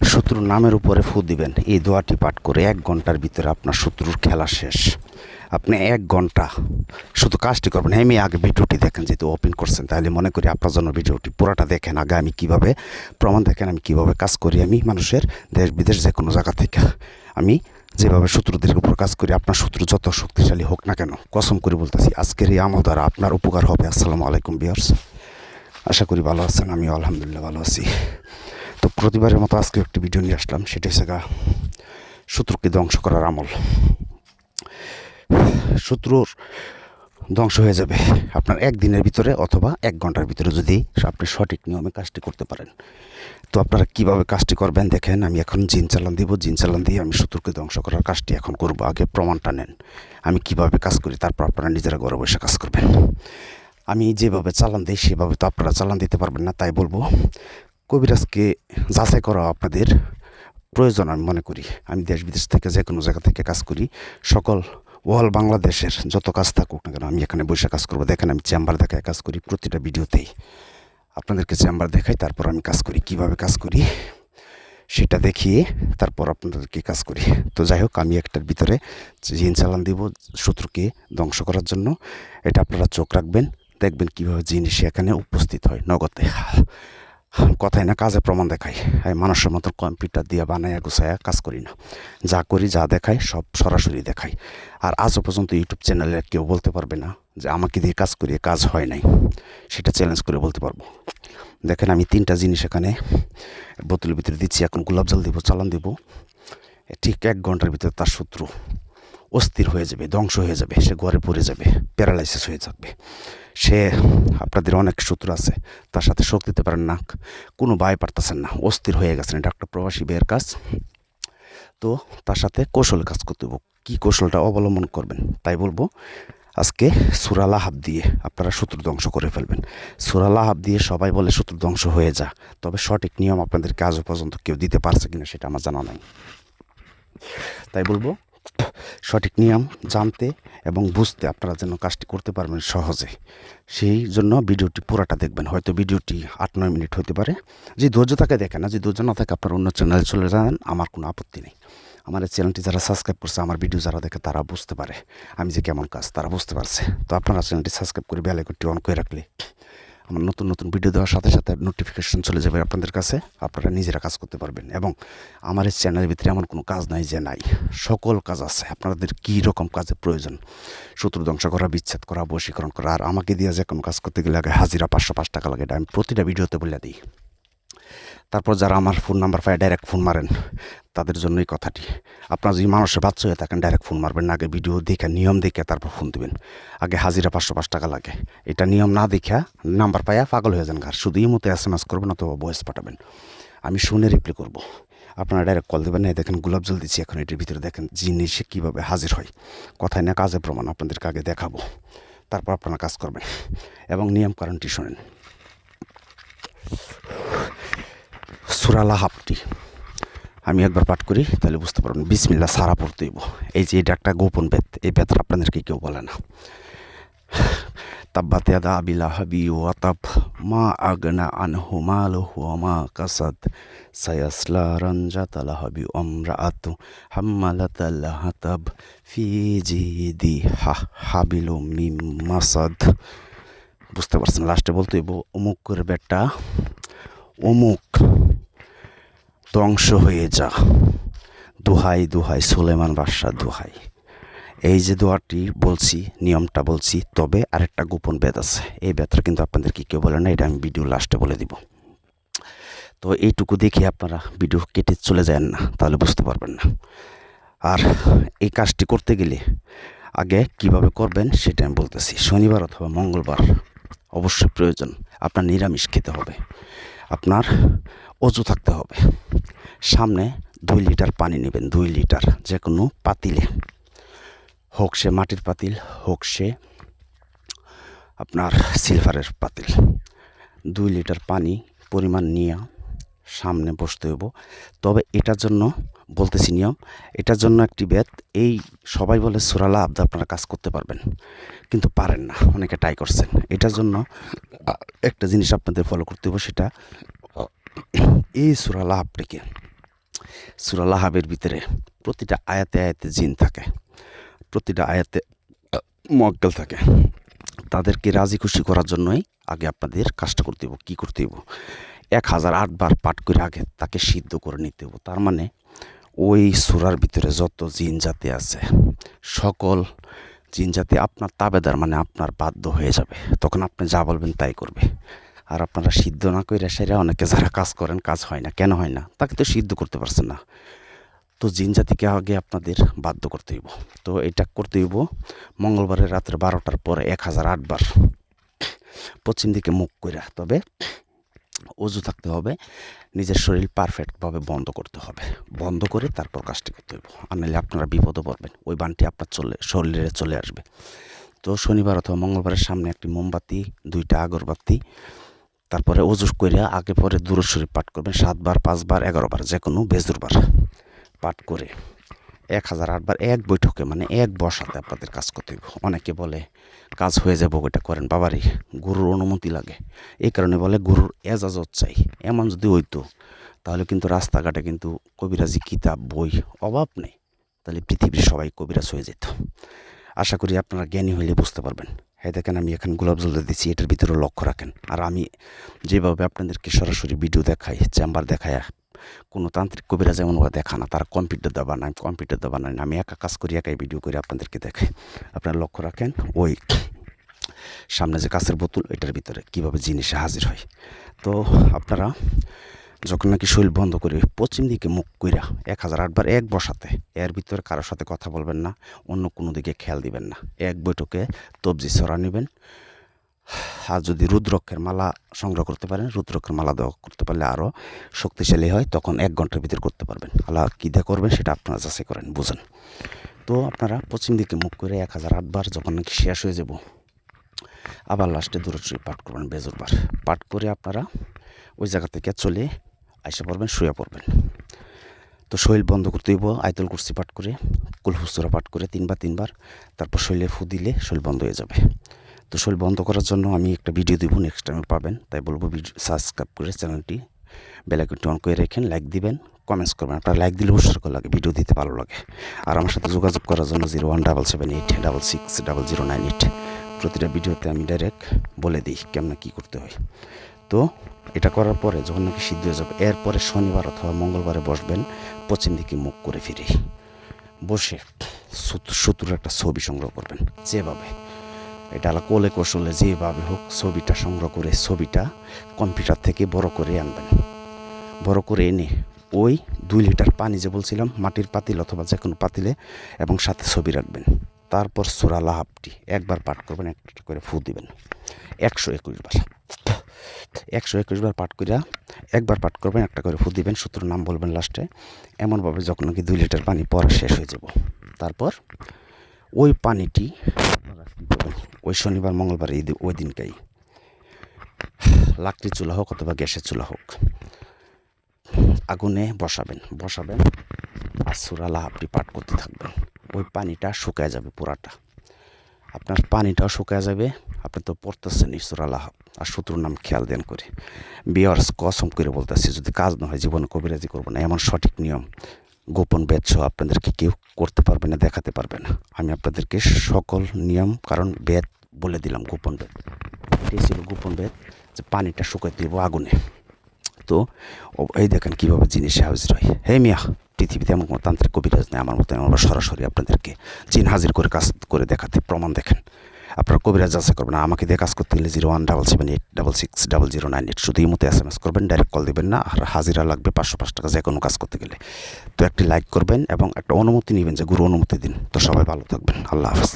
শত্রুর নামের উপরে ফু দিবেন। এই দোয়াটি পাঠ করে এক ঘণ্টার ভিতরে আপনার শত্রুর খেলা শেষ। আপনি এক ঘণ্টা শুধু কাজটি করবেন। আমি আগে ভিডিওটি দেখেন, যেহেতু ওপেন করছেন, তাহলে মনে করি আপনার জন্য ভিডিওটি পুরোটা দেখেন। আগে আমি কীভাবে প্রমাণ দেখেন, আমি কীভাবে কাজ করি, আমি মানুষের দেশ, বিদেশ যে কোনো জায়গা থেকে। আমি যেভাবে শত্রুদের উপর কাজ করি, আপনার শত্রু যত শক্তিশালী হোক না কেন, কসম করে বলতেছি, আজকের এই আমল দ্বারা আপনার উপকার হবে। আসসালামু আলাইকুম বিয়ার্স আশা করি ভালো আছেন আমি আলহামদুলিল্লাহ ভালো আছি। তো প্রতিবারের মতো আজকে একটি ভিডিও নিয়ে আসলাম, সেটা হচ্ছে গা শত্রুকে ধ্বংস করার আমল। শত্রুর ধ্বংস হয়ে যাবে আপনার একদিনের ভিতরে অথবা এক ঘণ্টার ভিতরে যদি আপনি সঠিক নিয়মে কাজটি করতে পারেন। তো আপনারা কীভাবে কাজটি করবেন দেখেন, আমি এখন জিন চালান দিব, জিন চালান দিয়ে আমি শত্রুকে ধ্বংস করার কাজটি এখন করব। আগে প্রমাণটা নেন, আমি কীভাবে কাজ করি, তারপর আপনারা নিজেরা ঘরে বসে কাজ করবেন। আমি যেভাবে চালান দিই, সেভাবে তো আপনারা চালান দিতে পারবেন না, তাই বলব কবিরাজকে যাচাই করা আপনাদের প্রয়োজন আমি মনে করি। আমি দেশ বিদেশ থেকে যে কোনো জায়গা থেকে কাজ করি। সকল ওয়াল বাংলাদেশের যত কাজ থাকুক না কেন, আমি এখানে বসে কাজ করব। দেখেন আমি চেম্বার দেখায় কাজ করি প্রতিটা ভিডিওতেই। আপনাদেরকে চেম্বার দেখাই, তারপর আমি কাজ করি। কীভাবে কাজ করি সেটা দেখিয়ে তারপর আপনাদেরকে কাজ করি। তো যাই হোক, আমি একটার ভিতরে জিন চালান দিব শত্রুকে ধ্বংস করার জন্য। এটা আপনারা চোখ রাখবেন, দেখবেন কীভাবে জিনিস এখানে উপস্থিত হয় নগদে। কথাই না কাজে প্রমাণ দেখাই। মানুষের মতো কম্পিউটার দিয়ে বানাইয়া গুছাইয়া কাজ করি না। যা করি, যা দেখাই, সব সরাসরি দেখাই। আর আজও পর্যন্ত ইউটিউব চ্যানেলে কেউ বলতে পারবে না যে আমাকে দিয়ে কাজ করিয়ে কাজ হয় নাই। সেটা চ্যালেঞ্জ করে বলতে পারব। দেখেন আমি তিনটা জিনিস এখানে বোতলের ভিতরে দিচ্ছি। এখন গোলাপ জল দিব, চালান দিব। ঠিক এক ঘণ্টার ভিতরে তার শত্রু। অস্থির হয়ে যাবে, ধ্বংস হয়ে যাবে, সে ঘরে পড়ে যাবে, প্যারালাইসিস হয়ে যাবে। সে, আপনাদের অনেক শত্রু আছে, তার সাথে শোক দিতে পারেন না, কোনো ভয় পারতেছেন না, অস্থির হয়ে গেছেন। একটা প্রবাসী বিয়ের কাজ। তো তার সাথে কৌশল কাজ করতে হবে। কী কৌশলটা অবলম্বন করবেন, তাই বলব, আজকে সুরালা হাব দিয়ে আপনারা শত্রু ধ্বংস করে ফেলবেন। সুরালা হাব দিয়ে সবাই বলে শত্রু ধ্বংস হয়ে যা, তবে সঠিক নিয়ম আপনাদেরকে আজও পর্যন্ত কেউ দিতে পারছে কিনা সেটা আমার জানা নাই। তাই বলব সঠিক নিয়ম জানতে এবং বুঝতে আপনারা যেন কাজটি করতে পারবেন সহজে। সেই জন্য ভিডিওটি পুরাটা দেখবেন। হয়তো ভিডিওটি আট, নয় মিনিট হতে পারে। যে ধৈর্য থাকে দেখেন না, যে ধৈর্য না থাকে আপনার অন্য চ্যানেলে চলে যান, আমার কোনো আপত্তি নেই। আমার এই চ্যানেলটি যারা সাবস্ক্রাইব করছে, আমার ভিডিও যারা দেখে তারা বুঝতে পারে। আমি যে কেমন কাজ, তারা বুঝতে পারছে। তো আপনারা চ্যানেলটি সাবস্ক্রাইব করে বেল আইকনটি অন করে রাখলে আমার নতুন নতুন ভিডিও দেওয়ার সাথে সাথে নোটিফিকেশন চলে যাবে আপনাদের কাছে। আপনারা নিজেরা কাজ করতে পারবেন এবং আমার এই চ্যানেলের ভিতরে আমার কোনো কাজ নাই যে নাই। সকল কাজ আছে। আপনাদের কী রকম কাজে প্রয়োজন? শত্রু ধ্বংস করা, বিচ্ছেদ করা, বশীকরণ করা, আর আমাকে দিয়ে যে কোনো কাজ করতে গেলে আগে হাজিরা পাঁচশো পাঁচ টাকা লাগে আমি প্রতিটা ভিডিওতে বলে দিই। তারপর যারা আমার ফোন নাম্বার পায় ডাইরেক্ট ফোন মারেন, তাদের জন্যই কথাটি। আপনার যদি মানুষের বাচ্চা হয়ে থাকেন ডাইরেক্ট ফোন মারবেন না। আগে ভিডিও দেখে, নিয়ম দেখে, তারপর ফোন দিবেন। আগে হাজিরা পাঁচশো পাঁচ টাকা লাগে। এটা নিয়ম না দেখা নাম্বার পাইয়া পাগল হয়ে যান আর শুধু এই মতো এস এম এস করবেন অথবা ভয়েস পাঠাবেন। আমি শুনে রিপ্লাই করব। আপনারা ডাইরেক্ট কল দেবেন। না দেখেন গোলাপ জল দিচ্ছি এখন, এটির ভিতরে দেখেন জিনিসে কীভাবে হাজির হয়। কথায় না কাজে প্রমাণ, আপনাদেরকে আগে দেখাবো। তারপর আপনারা কাজ করবেন। এবং নিয়ম কারণটি শোনেন। সুরালা হাফটি আমি একবার পাঠ করি, তাহলে বুঝতে পারবেন। বিসমিল্লা সারা পড়তে হইব। এই যে, এটা একটা গোপন বেদ। এই বেদটা আপনাদেরকে কেউ বলে না। তাব্বাত ইয়াদা আবিলা হাবি ও আতাব মা আগনা আনহু মালহু মা কাসাদ। সায়াসলা রঞ্জাতালা হাবি অমরা আতু হাম্মালাতাল্লা হাতাব ফি জিদি হা হাবিলু মিম মাসাদ। বুঝতে পারছেন? লাস্টে বলতে অমুক করে বেটা অমুক। ধ্বংস হয়ে যা। দোহাই দোহাই, সুলেমান বাদশাহ দোহাই। এই যে দোয়াটি বলছি, নিয়মটা বলছি, তবে আরেকটা গোপন বেদ আছে। এই বেদটা কিন্তু আপনাদের আপনাদেরকে কেউ বলে না, এটা আমি ভিডিও লাস্টে বলে দিব। তো এইটুকু দেখে আপনারা ভিডিও কেটে চলে যান না, তাহলে বুঝতে পারবেন না। আর এই কাজটি করতে গেলে আগে কীভাবে করবেন সেটা আমি বলতেছি। শনিবার অথবা মঙ্গলবার অবশ্যই প্রয়োজন, আপনার নিরামিষ খেতে হবে। আপনার অজু থাকতে হবে। সামনে দুই লিটার পানি নেবেন, দুই লিটার যে কোনো পাতিলে। হোক সে মাটির পাতিল, হোক সে আপনার সিলভারের পাতিল। দুই লিটার পানি পরিমাণ নিয়ে সামনে বসতে হইব। তবে এটার জন্য বলতেছি নিয়ম, এটার জন্য একটি বেদ, এই সবাই বলে সুরালা আবদা আপনারা কাজ করতে পারবেন। কিন্তু পারেন না, অনেকে ট্রাই করছেন। এটার জন্য একটা জিনিস আপনাদের ফলো করতে হবে সেটা, এই সুরালা আপটিকে সুরালা লাহাবের ভিতরে প্রতিটা আয়াতে আয়াতে জিন থাকে, প্রতিটা আয়াতে মক্কেল থাকে। তাদেরকে রাজি খুশি করার জন্যই আগে আপনাদের কাজটা করতে হইব, কী করতে হইব? এক হাজার আটবার পাঠ করে আগে তাকে সিদ্ধ করে নিতে হইব। তার মানে ওই সুরার ভিতরে যত জিন জাতি আছে, সকল জিন জাতি আপনার তাবেদার মানে আপনার বাধ্য হয়ে যাবে। তখন আপনি যা বলবেন তাই করবে। আর আপনারা সিদ্ধ না করে সেরা অনেকে যারা কাজ করেন, কাজ হয় না। কেন হয় না? তাকে তো সিদ্ধ করতে পারছেন না। তো জিন জাতিকে আগে আপনাদের বাধ্য করতে হইব। তো এটা করতে হইব মঙ্গলবারের রাত্রে বারোটার পরে এক হাজার আটবার পশ্চিম দিকে মুখ করে তবে অজু থাকতে হবে, নিজের শরীর পারফেক্টভাবে বন্ধ করতে হবে। বন্ধ করে তারপর কাজটি করতে হবে আর নাহলে আপনারা বিপদে পড়বেন। ওই বানটি আপনার চলে, শরীরে চলে আসবে। তো শনিবার অথবা মঙ্গলবারের সামনে একটি মোমবাতি, দুইটা আগরবাতি, তারপরে অজু করে আগে পরে দূর শরীর পাঠ করবেন। সাতবার, পাঁচবার, এগারোবার যে কোনো বেজুরবার পাঠ করে। এক হাজার আটবার এক বৈঠকে মানে এক বসাতে আপনাদের কাজ করতে হবে অনেকে বলে, কাজ হয়ে যাব, ওইটা করেন। বাবারই গুরুর অনুমতি লাগে। এই কারণে বলে, গুরুর এজাজত চাই। এমন যদি হইতো, তাহলে কিন্তু রাস্তাঘাটে কিন্তু কবিরাজি কিতাব, বই, অভাব নেই। তাহলে পৃথিবীর সবাই কবিরাজ হয়ে যেত। আশা করি আপনারা জ্ঞানী হইলে বুঝতে পারবেন। হ্যাঁ দেখেন, আমি এখন গোলাপ জল দিচ্ছি, এটার ভিতরে লক্ষ্য রাখেন। আর আমি যেভাবে আপনাদেরকে সরাসরি ভিডিও দেখাই, চেম্বার দেখায় কোনো তান্ত্রিক কবিরাজ এমনভাবে দেখা না, তারা কম্পিউটার দেওয়া নাই কম্পিউটার দেওয়া নাই আমি একা কাজ করি, একাই ভিডিও করে, আপনাদেরকে দেখে। আপনারা লক্ষ্য রাখেন, ওই সামনে যে কাছের বোতল, এটার ভিতরে কীভাবে জিনিসে হাজির হয়। তো আপনারা যখন নাকি শরীর বন্ধ করে পশ্চিম দিকে মুখ কইরা এক হাজার আটবার এক বসাতে, এর ভিতরে কারোর সাথে কথা বলবেন না, অন্য কোনো দিকে খেয়াল দিবেন না। এক বৈঠকে তবজি সরা নেবেন আর যদি রুদ্রক্ষের মালা সংগ্রহ করতে পারেন, রুদ্রক্ষের মালা দেওয়া করতে পারলে আরও শক্তিশালী হয়, তখন এক ঘণ্টার ভিতরে করতে পারবেন। আল্লাহ কী দিয়ে করবেন, সেটা আপনারা যাচাই করেন, বুঝেন। তো আপনারা পশ্চিম দিকে মুখ করে এক হাজার আটবার যখন নাকি শেষ হয়ে যাব, আবার লাস্টে দূরশ্রী পাঠ করবেন বেজুরবার পাঠ করে আপনারা ওই জায়গা থেকে চলে আইসা পড়বেন, শুয়ে পড়বেন। তো শরীর বন্ধ করতে হইব, আয়তল কুর্সি পাঠ করে কুলহুসুরা পাঠ করে তিনবার তিনবার, তারপর শরীরে ফু দিলে শরীর বন্ধ হয়ে যাবে। তো শরীর বন্ধ করার জন্য আমি একটা ভিডিও দিব নেক্সট টাইমে পাবেন। তাই বলব ভিডিও সাবস্ক্রাইব করে চ্যানেলটি বেলাইকনটি অন করে রেখেন লাইক দিবেন কমেন্টস করবেন। আপনার লাইক দিলে উৎসর্গ লাগে ভিডিও দিতে ভালো লাগে। আর আমার সাথে যোগাযোগ করার জন্য zero one double seven eight double six double zero nine eight প্রতিটা ভিডিওতে আমি ডাইরেক্ট বলে দিই কেমন কী করতে হয়। তো এটা করার পরে যখন নাকি সিদ্ধ হয়ে যাবে, এরপরে শনিবার অথবা মঙ্গলবারে বসবেন, পশ্চিম দিকে মুখ করে ফিরে। বসে শত্রুর একটা ছবি সংগ্রহ করবেন। যেভাবে এটা কোলে কৌশলে যেভাবে হোক ছবিটা সংগ্রহ করে ছবিটা কম্পিউটার থেকে বড় করে আনবেন। বড় করে এনে ওই দুই লিটার পানি যে বলছিলাম, মাটির পাতিল অথবা যে কোনো পাতিলে এবং সাথে ছবি রাখবেন। তারপর সুরা লাহাবটি একবার পাঠ করবেন, একটা করে ফু দিবেন। একশো একুশ বার। একশো একুশ বার পাঠ করিয়া একবার পাঠ করবেন, একটা করে ফু দিবেন সূত্র নাম বলবেন লাস্টে। এমনভাবে যখন নাকি দুই লিটার পানি পরা শেষ হয়ে যাব। তারপর ওই পানিটি ওই শনিবার, মঙ্গলবার, এই ওই দিনকেই লাকড়ি চুলা হোক অথবা গ্যাসের চুলা হোক, আগুনে বসাবেন। বসাবেন আর সুরালা আপনি পাঠ করতে থাকবেন। ওই পানিটা শুকায় যাবে পুরাটা। আপনার পানিটাও শুকায় যাবে, আপনি তো পড়তেছেন ঈশ্বরাল্লাহ আর শত্রুর নাম খেয়াল দেন করে। বিয়ার্স কসম করে বলতেছি, যদি কাজ না হয় জীবনে কবিরাজি করব না, এমন সঠিক নিয়ম গোপন সহ আপনাদেরকে কেউ করতে পারবে না, দেখাতে পারবে না। আমি আপনাদেরকে সকল নিয়ম, কারণ বেদ বলে দিলাম গোপন বেদ এটাই ছিল গোপন বেদ যে পানিটা শুকাইতে দেবো আগুনে। তো এই দেখেন কীভাবে জিনিসে হাজির হয়। হে মিয়া, পৃথিবীতে এমন কোনো তান্ত্রিক কবিরাজ নেই আমার মতো আমরা সরাসরি আপনাদেরকে জিন হাজির করে কাজ করে দেখাতে। প্রমাণ দেখেন। আপনারা কবিরাজ যাচাই করবেন আমাকে দিয়ে কাজ করতে গেলে zero one double seven eight double six double zero nine eight শুধু এই মতো এস এম এস করবেন ডাইরেক্ট কল দেবেন না, আর হাজিরা লাগবে পাঁচশো পাঁচ টাকা যে কোনো কাজ করতে গেলে। তো একটি লাইক করবেন এবং একটা অনুমতি নেবেন যে গুরু অনুমতি দিন। তো সবাই ভালো থাকবেন। আল্লাহ হাফেজ।